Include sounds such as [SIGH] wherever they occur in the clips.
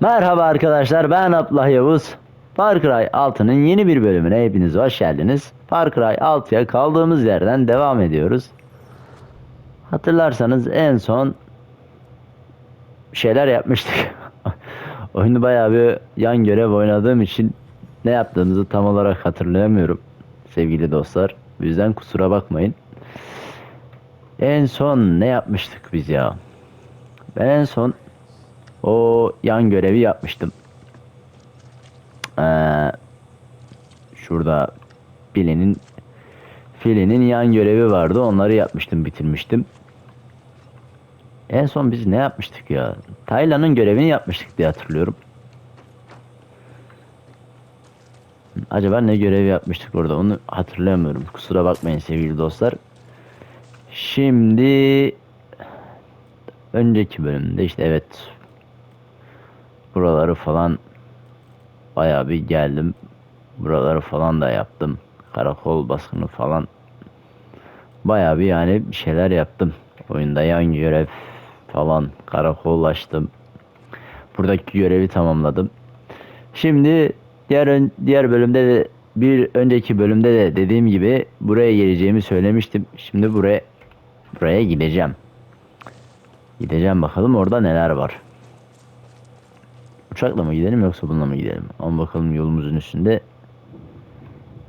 Merhaba arkadaşlar ben Abdullah Yavuz. Far Cry 6'nın yeni bir bölümüne hepiniz hoş geldiniz. Far Cry 6'ya kaldığımız yerden devam ediyoruz. Hatırlarsanız en son şeyler yapmıştık. [LAUGHS] Oyunu bayağı bir yan görev oynadığım için ne yaptığımızı tam olarak hatırlayamıyorum sevgili dostlar. Bu yüzden kusura bakmayın. En son ne yapmıştık biz ya? Ben en son o yan görevi yapmıştım. Ee, şurada Billy'nin Fili'nin yan görevi vardı. Onları yapmıştım, bitirmiştim. En son biz ne yapmıştık ya? Taylan'ın görevini yapmıştık diye hatırlıyorum. Acaba ne görev yapmıştık orada? Onu hatırlayamıyorum. Kusura bakmayın sevgili dostlar. Şimdi önceki bölümde işte evet buraları falan bayağı bir geldim. Buraları falan da yaptım. Karakol baskını falan bayağı bir yani bir şeyler yaptım. Oyunda yan görev falan karakol açtım. Buradaki görevi tamamladım. Şimdi diğer ön- diğer bölümde de bir önceki bölümde de dediğim gibi buraya geleceğimi söylemiştim. Şimdi buraya buraya gideceğim. Gideceğim bakalım orada neler var. Uçakla mı gidelim yoksa bununla mı gidelim? Ama bakalım yolumuzun üstünde.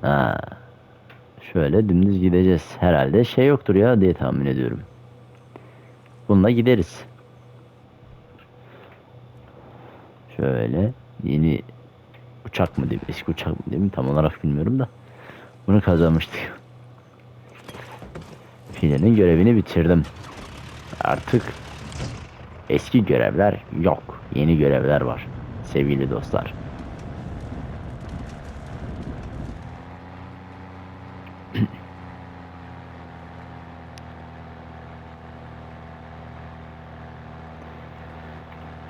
Ha. Şöyle dümdüz gideceğiz. Herhalde şey yoktur ya diye tahmin ediyorum. Bununla gideriz. Şöyle yeni uçak mı diyeyim, eski uçak mı diyeyim tam olarak bilmiyorum da. Bunu kazanmıştık. Filenin görevini bitirdim. Artık eski görevler yok. Yeni görevler var sevgili dostlar. [CLEARS THROAT]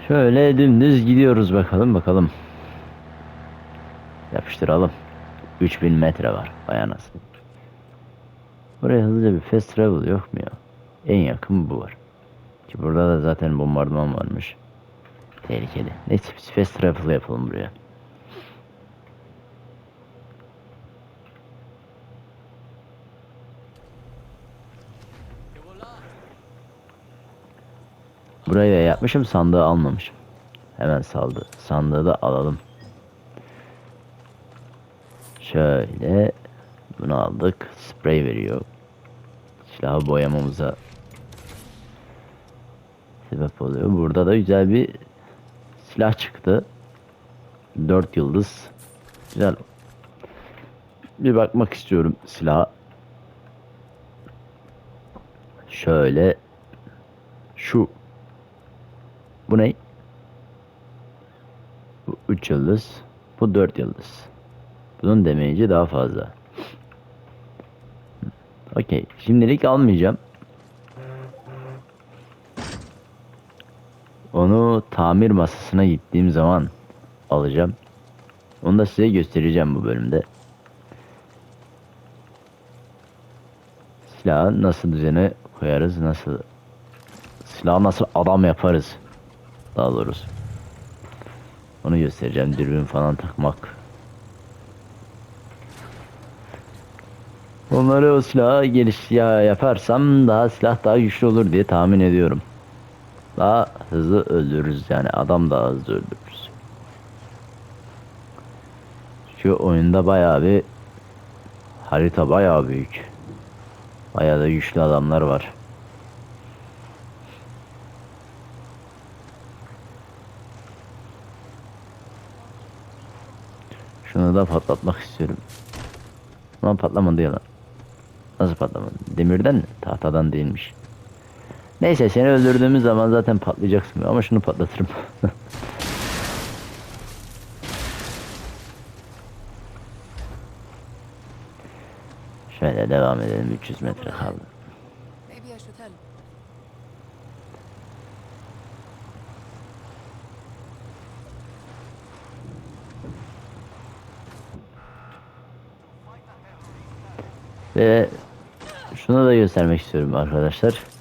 Şöyle dümdüz gidiyoruz bakalım bakalım. Yapıştıralım. 3000 metre var. Vay anasını. Buraya hızlıca bir fast travel yok mu ya? En yakın bu var. Ki burada da zaten bombardıman varmış. Tehlikeli. Neyse biz fast travel yapalım buraya. Burayı da yapmışım sandığı almamışım. Hemen saldı. Sandığı da alalım. Şöyle bunu aldık. Sprey veriyor. Silahı boyamamıza sebep oluyor. Burada da güzel bir silah çıktı. 4 yıldız. Güzel. Bir bakmak istiyorum silaha. Şöyle şu bu ne? Bu 3 yıldız. Bu 4 yıldız. Bunun damage'i daha fazla. Okey. Şimdilik almayacağım. Onu tamir masasına gittiğim zaman alacağım. Onu da size göstereceğim bu bölümde. Silahı nasıl düzene koyarız, nasıl silahı nasıl adam yaparız daha doğrusu. Onu göstereceğim. Dürbün falan takmak. Onları o silahı geliş ya yaparsam daha silah daha güçlü olur diye tahmin ediyorum. Daha hızlı öldürürüz yani adam daha hızlı öldürürüz. Şu oyunda bayağı bir harita bayağı büyük. Bayağı da güçlü adamlar var. Şunu da patlatmak istiyorum. Lan patlamadı ya lan. Nasıl patlamadı? Demirden mi? Tahtadan değilmiş. Neyse seni öldürdüğümüz zaman zaten patlayacaksın ama şunu patlatırım. [LAUGHS] Şöyle devam edelim 300 metre kaldı. Ve şunu da göstermek istiyorum arkadaşlar.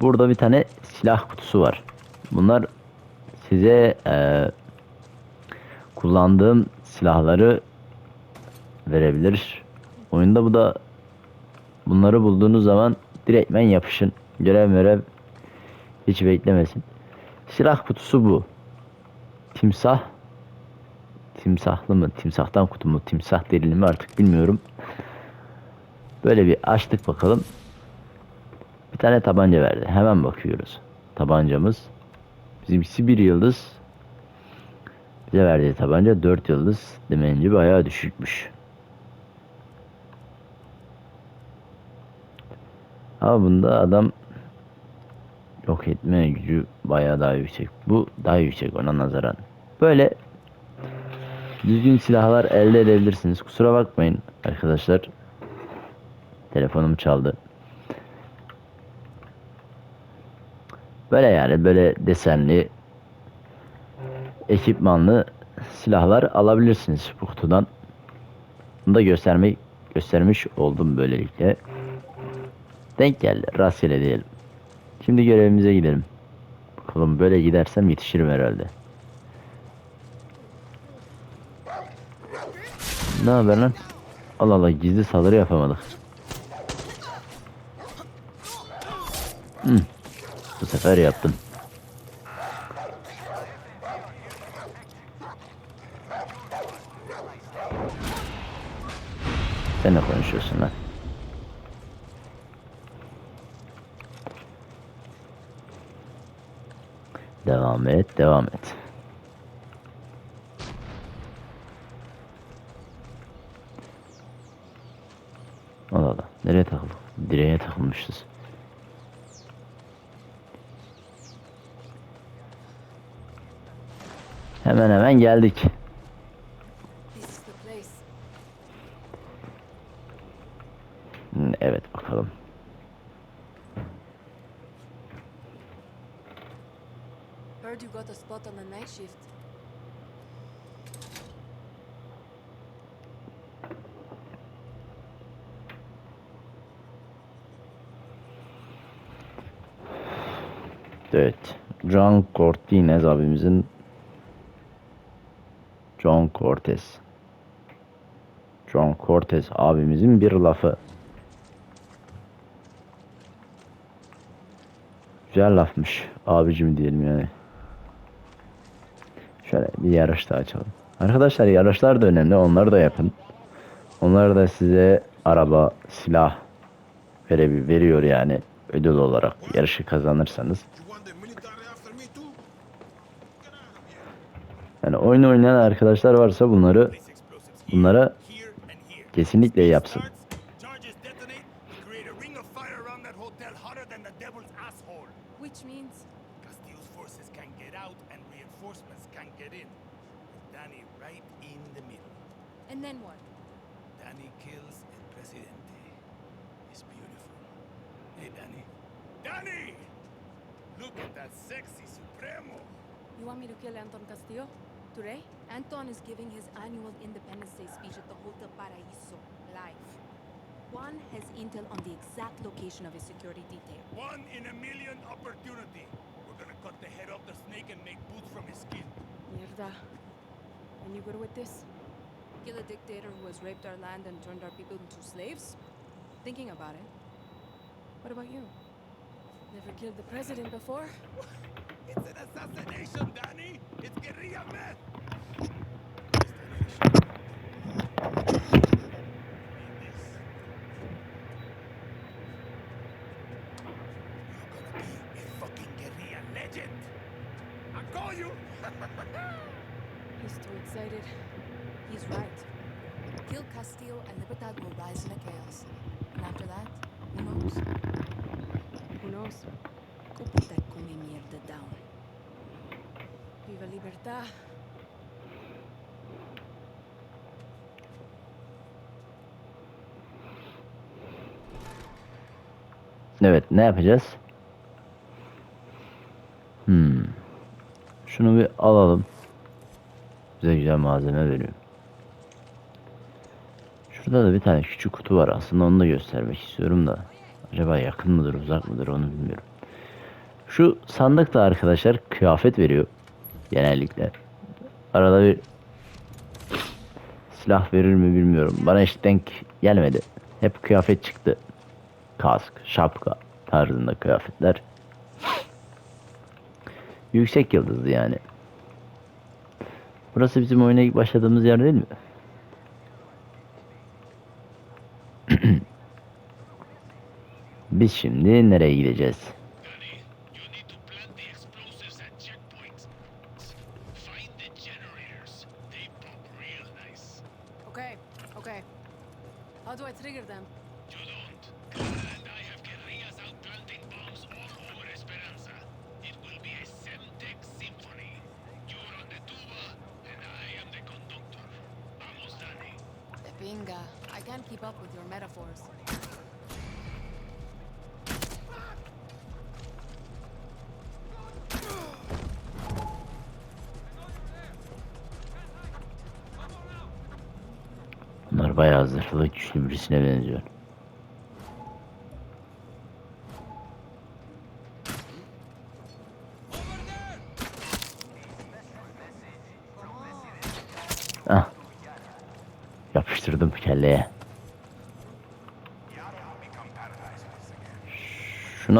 Burada bir tane silah kutusu var. Bunlar size eee, kullandığım silahları verebilir. Oyunda bu da bunları bulduğunuz zaman direktmen yapışın. Görev görev hiç beklemesin. Silah kutusu bu. Timsah. Timsahlı mı? Timsahtan kutu mu? Timsah derili mi artık bilmiyorum. Böyle bir açtık bakalım. Tane tabanca verdi. Hemen bakıyoruz. Tabancamız. Bizimkisi bir yıldız. Bize verdiği tabanca 4 yıldız. Demenci bayağı düşükmüş. Ama bunda adam yok etme gücü bayağı daha yüksek. Bu daha yüksek ona nazaran. Böyle düzgün silahlar elde edebilirsiniz. Kusura bakmayın arkadaşlar. Telefonum çaldı. Böyle yani böyle desenli ekipmanlı silahlar alabilirsiniz bu kutudan. Bunu da göstermek göstermiş oldum böylelikle. Denk geldi. Rastgele diyelim. Şimdi görevimize gidelim. Bakalım böyle gidersem yetişirim herhalde. Ne haber lan? Allah Allah gizli saldırı yapamadık. Hı. Bu sefer yaptım. Sen ne konuşuyorsun lan? Devam et, devam et. Allah Allah. Nereye takıldık? Direğe takılmışız. Hemen hemen geldik. Hmm, Evet bakalım. Heard you got a spot on the night shift. Evet. John Cortines abimizin John Cortez. John Cortez abimizin bir lafı. Güzel lafmış. Abicim diyelim yani. Şöyle bir yarış da açalım. Arkadaşlar yarışlar da önemli. Onları da yapın. Onlar da size araba, silah verebi veriyor yani ödül olarak yarışı kazanırsanız. You want the military after me too? Get out of here. Yani oyun oynayan arkadaşlar varsa bunları bunlara kesinlikle yapsın. Charges detonate, create a ring of fire around that hotel hotter than the devil's asshole. Which means Castillo's forces can get out and reinforcements can get in. With Danny right in the middle. and then what? Danny kills El Presidente. It's beautiful. Hey, Danny. Danny! Look at that sexy Supremo. You want me to kill Anton Castillo? Today? Anton is giving his annual Independence Day speech at the Hotel Paraíso, live. Juan has intel on the exact location of his security detail. One in a million opportunity. We're gonna cut the head off the snake and make boots from his skin. Mierda. And you good with this? Kill a dictator who has raped our land and turned our people into slaves? Thinking about it. What about you? Never killed the president before? [LAUGHS] It's an assassination, Danny! It's Evet ne yapacağız? Hmm. Şunu bir alalım. Bize güzel malzeme veriyor. Şurada da bir tane küçük kutu var aslında onu da göstermek istiyorum da. Acaba yakın mıdır uzak mıdır onu bilmiyorum. Şu sandık da arkadaşlar kıyafet veriyor. genellikle. Arada bir silah verir mi bilmiyorum. Bana hiç denk gelmedi. Hep kıyafet çıktı. Kask, şapka tarzında kıyafetler. Yüksek yıldızlı yani. Burası bizim oyuna ilk başladığımız yer değil mi? [CLEARS THROAT] Biz şimdi nereye gideceğiz? The pinga. I can't keep up with your metaphors. Bunlar bayağı zırhlı güçlü birisine benziyor.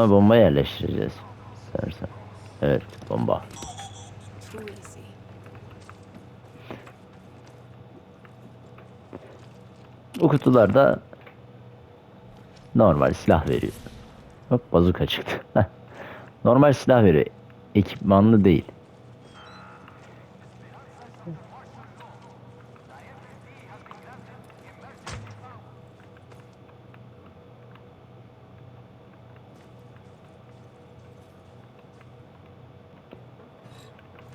Şuna bomba yerleştireceğiz. Sersen. Evet bomba. Bu kutularda normal silah veriyor. Hop bazuka çıktı. [LAUGHS] Normal silah veriyor. Ekipmanlı değil.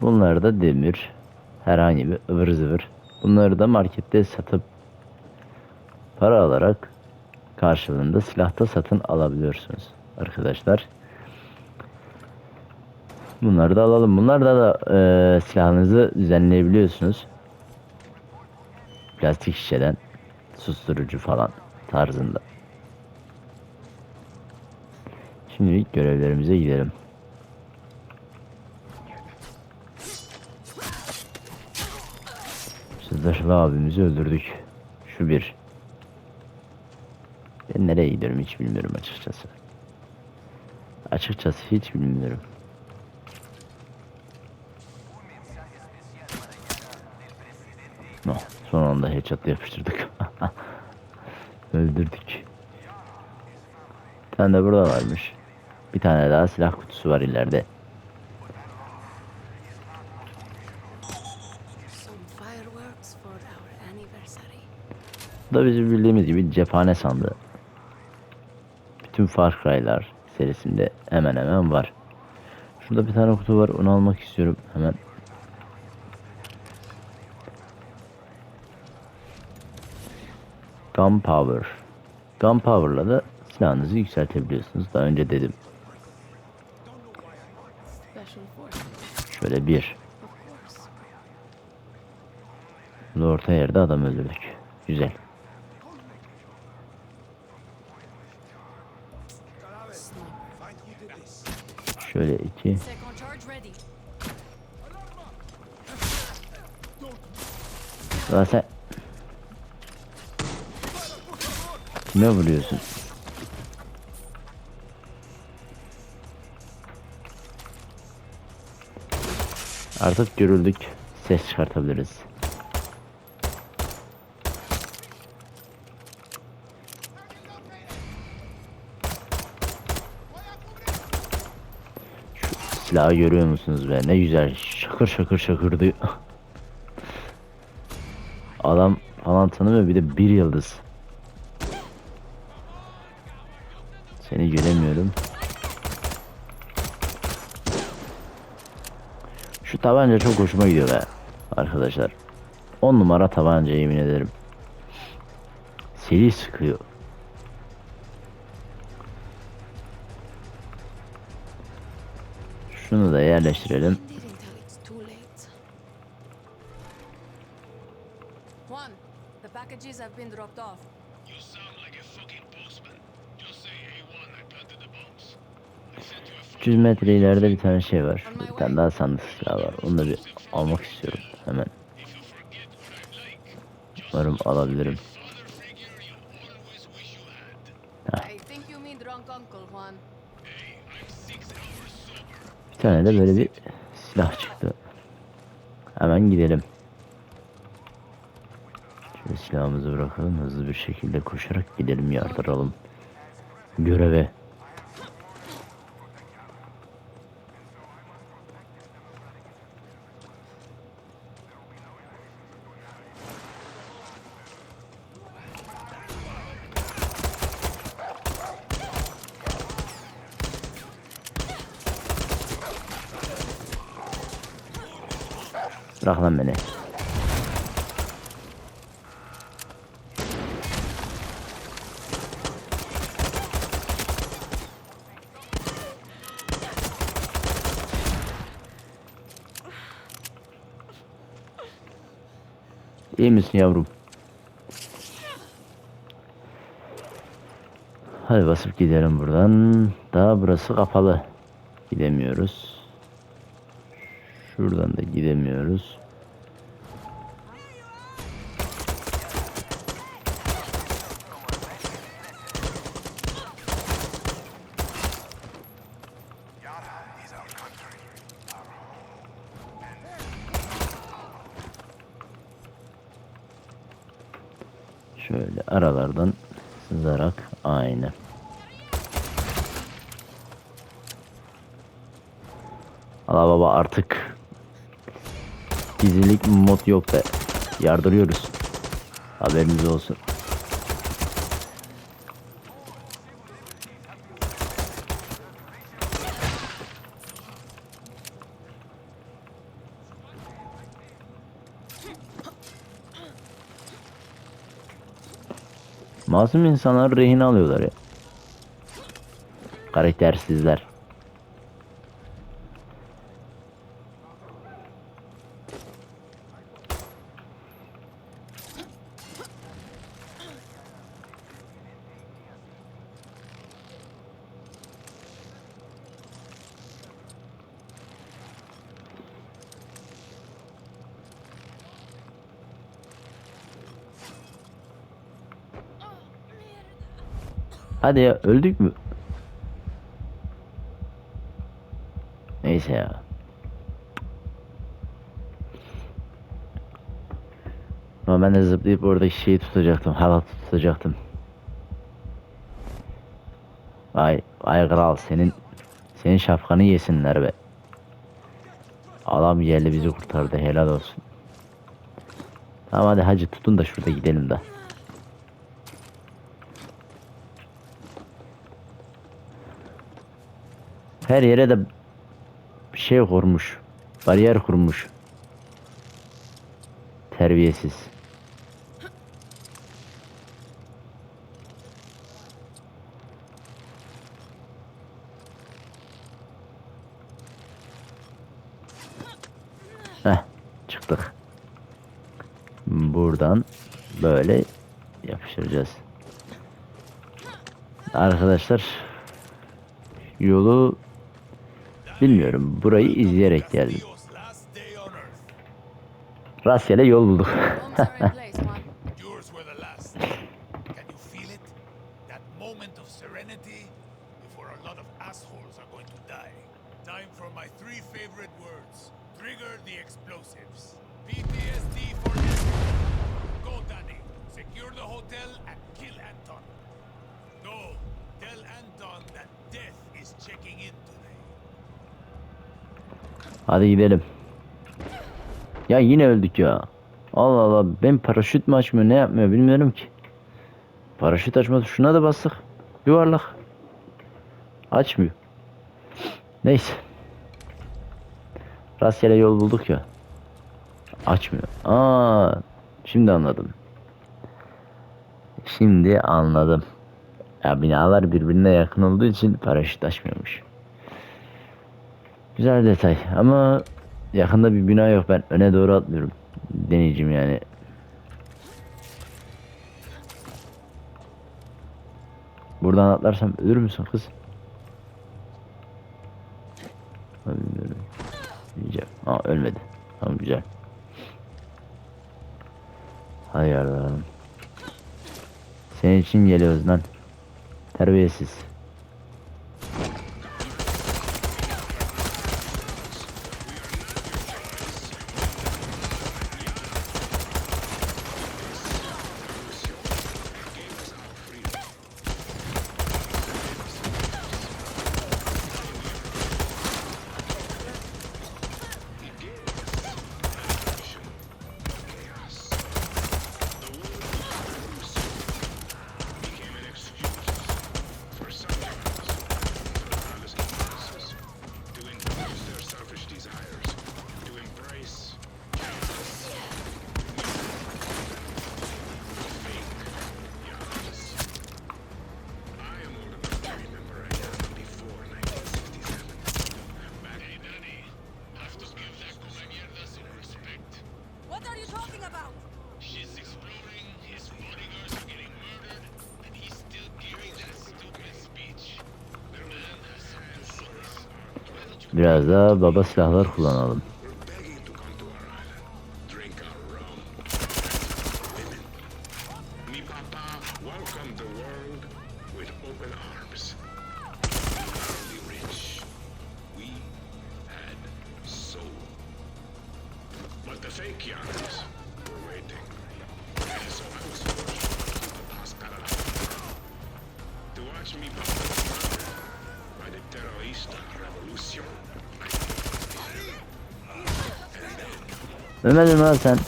Bunlar da demir. Herhangi bir ıvır zıvır. Bunları da markette satıp para alarak karşılığında silahta satın alabiliyorsunuz arkadaşlar. Bunları da alalım. Bunlarda da e, silahınızı düzenleyebiliyorsunuz. Plastik şişeden susturucu falan tarzında. Şimdilik görevlerimize gidelim. Zırhlı abimizi öldürdük. Şu bir. Ben nereye gidiyorum hiç bilmiyorum açıkçası. Açıkçası hiç bilmiyorum. No, son anda headshot yapıştırdık. [LAUGHS] Öldürdük. Bir tane de burada varmış. Bir tane daha silah kutusu var ileride. Da bizim bildiğimiz gibi cephane sandığı. Bütün Far Cry'lar serisinde hemen hemen var. Şurada bir tane kutu var onu almak istiyorum hemen. Gunpowder. Gunpowder'la da silahınızı yükseltebiliyorsunuz. Daha önce dedim. Şöyle bir. Burada orta yerde adam öldürdük. Güzel. Şöyle iki. Sen... Kime vuruyorsun? Artık görüldük. Ses çıkartabiliriz. Silahı görüyor musunuz be? Ne güzel. Şakır şakır şakırdı. Adam falan tanımıyor bir de bir yıldız. Seni göremiyorum. Şu tabanca çok hoşuma gidiyor be arkadaşlar. 10 numara tabanca yemin ederim. Seri sıkıyor. Sent you a 300 metre ileride bir tane şey var. Bir tane daha sandık silah var. Onu da bir almak istiyorum hemen. Umarım alabilirim. Tane de böyle bir silah çıktı. Hemen gidelim. Şöyle silahımızı bırakalım. Hızlı bir şekilde koşarak gidelim yardıralım. Göreve. Yavrum? Hadi basıp gidelim buradan. Daha burası kapalı. Gidemiyoruz. Şuradan da gidemiyoruz. Gizlilik mod yok da yardırıyoruz. Haberiniz olsun. Masum insanlar rehin alıyorlar ya. Karaktersizler. Hadi ya öldük mü? Neyse ya. Ama ben de zıplayıp oradaki şeyi tutacaktım. Halatı tutacaktım. Vay, vay kral senin senin şapkanı yesinler be. Adam yerli bizi kurtardı helal olsun. Tamam hadi hacı tutun da şurada gidelim de. Her yere de bir şey kurmuş. Bariyer kurmuş. Terbiyesiz. Heh, çıktık. Buradan böyle yapıştıracağız. Arkadaşlar yolu bilmiyorum. Burayı izleyerek geldim. Rastgele yol bulduk. [LAUGHS] Checking in. Hadi gidelim. Ya yine öldük ya. Allah Allah ben paraşüt mü açmıyor ne yapmıyor bilmiyorum ki. Paraşüt açma tuşuna da bastık. Yuvarlak. Açmıyor. Neyse. Rastgele yol bulduk ya. Açmıyor. Aa, şimdi anladım. Şimdi anladım. Ya binalar birbirine yakın olduğu için paraşüt açmıyormuş. Güzel detay ama yakında bir bina yok ben öne doğru atlıyorum. Deneyeceğim yani. Buradan atlarsam ölür müsün kız? Bilmiyorum. Bileceğim. Aa ölmedi. Tamam güzel. Hay Allah'ım. Senin için geliyoruz lan. Terbiyesiz. Biraz da baba silahlar kullanalım. Ölmedin lan sen.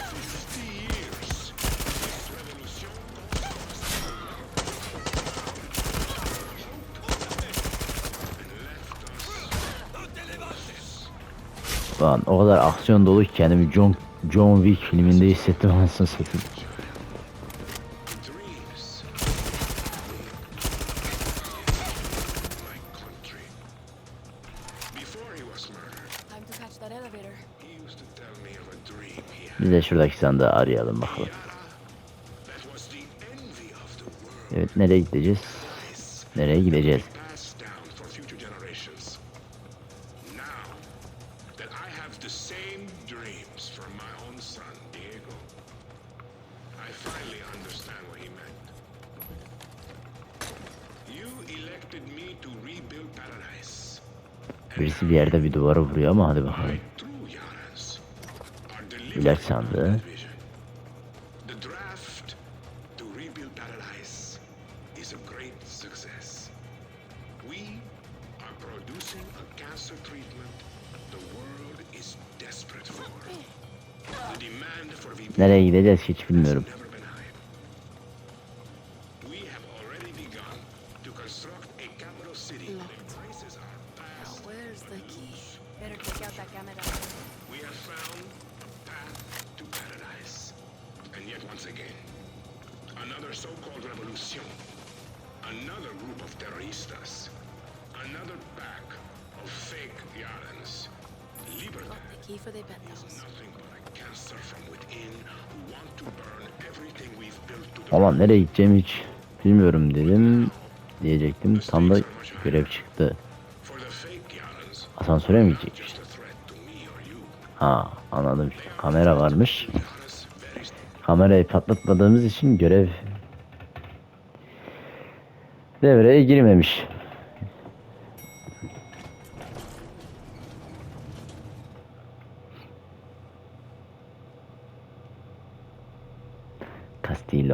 Lan o kadar aksiyon dolu ki kendimi John, John Wick filminde hissettim anasını satayım. Biz de şuradaki sandığı arayalım bakalım. Evet nereye gideceğiz? Nereye gideceğiz? Birisi bir yerde bir duvara vuruyor ama hadi bakalım ilaç sandığı. Nereye gideceğiz hiç bilmiyorum. key for their penthouse. Tamam nereye gideceğim hiç bilmiyorum dedim. Diyecektim tam da görev çıktı. Asansöre mi gidecekmiş? Ha anladım. Kamera varmış. Kamerayı patlatmadığımız için görev devreye girmemiş.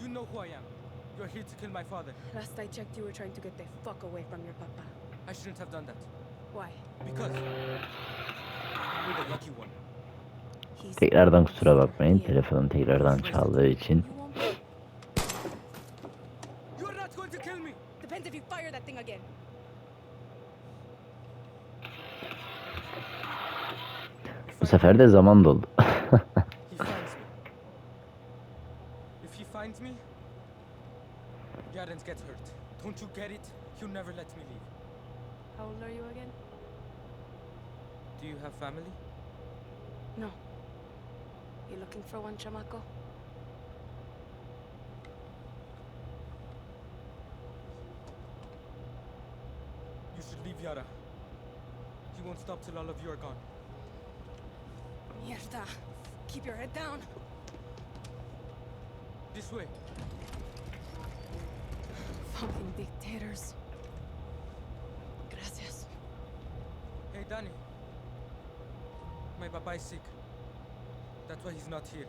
You know who I am. You're here to kill my father. Last I checked, you were trying to get the fuck away from your papa. I shouldn't have done that. Why? Because you're the lucky one. Tekrardan kusura bakmayın. Telefonum tekrardan çaldığı için. Bu sefer de zaman doldu. [LAUGHS] family? No. You looking for one, chamaco? You should leave Yara. He won't stop till all of you are gone. Mierda. Keep your head down. This way. Fucking dictators. Gracias. Hey, Danny. My papa is sick. That's why he's not here.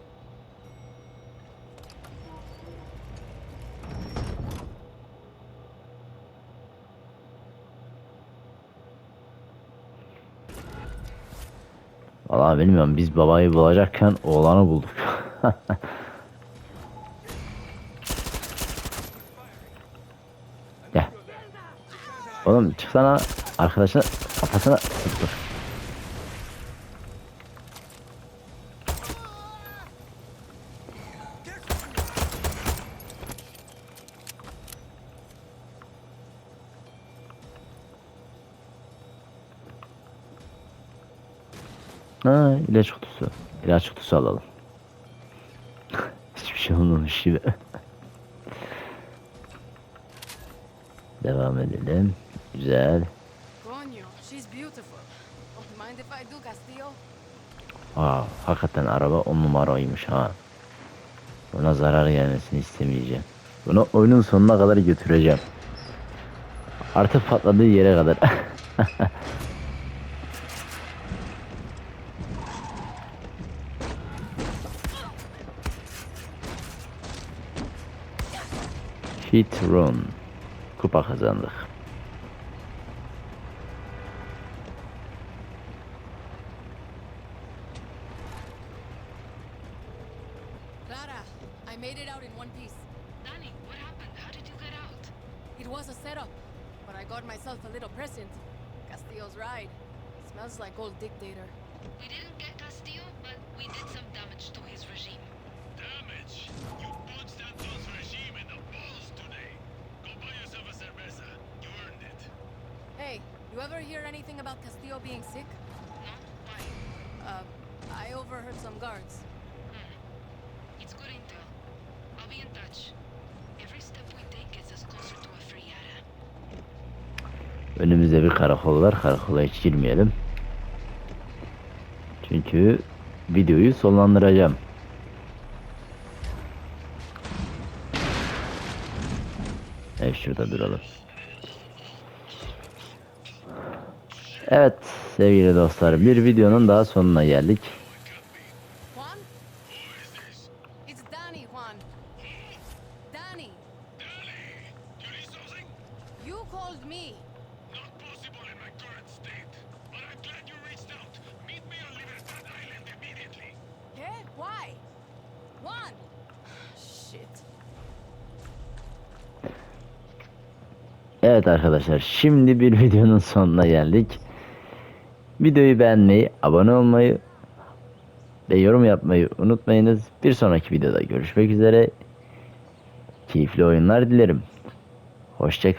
Vallahi bilmiyorum biz babayı bulacakken oğlanı bulduk. [LAUGHS] Gel. Oğlum çıksana arkadaşına kafasına dur. İlaç kutusu. İlaç kutusu alalım. [LAUGHS] Hiçbir şey olmamış gibi. [LAUGHS] Devam edelim. Güzel. Aa, hakikaten araba on numaraymış ha. Ona zarar gelmesini istemeyeceğim. Bunu oyunun sonuna kadar götüreceğim. Artık patladığı yere kadar. [LAUGHS] Hit run. Kupa kazandık. Girmeyelim. Çünkü videoyu sonlandıracağım. Evet şurada duralım. Evet sevgili dostlar bir videonun daha sonuna geldik. Juan? It's Danny, Juan. Danny, Danny! You need something? you called me. Not possible in my current state. But I'm glad you reached out. Meet me on Libertad Island immediately. Yeah? Why? Juan! Shit. Evet arkadaşlar şimdi bir [LAUGHS] videonun sonuna geldik. Videoyu beğenmeyi, abone olmayı ve yorum yapmayı unutmayınız. Bir sonraki videoda görüşmek üzere. Keyifli oyunlar dilerim. Hoşçakalın.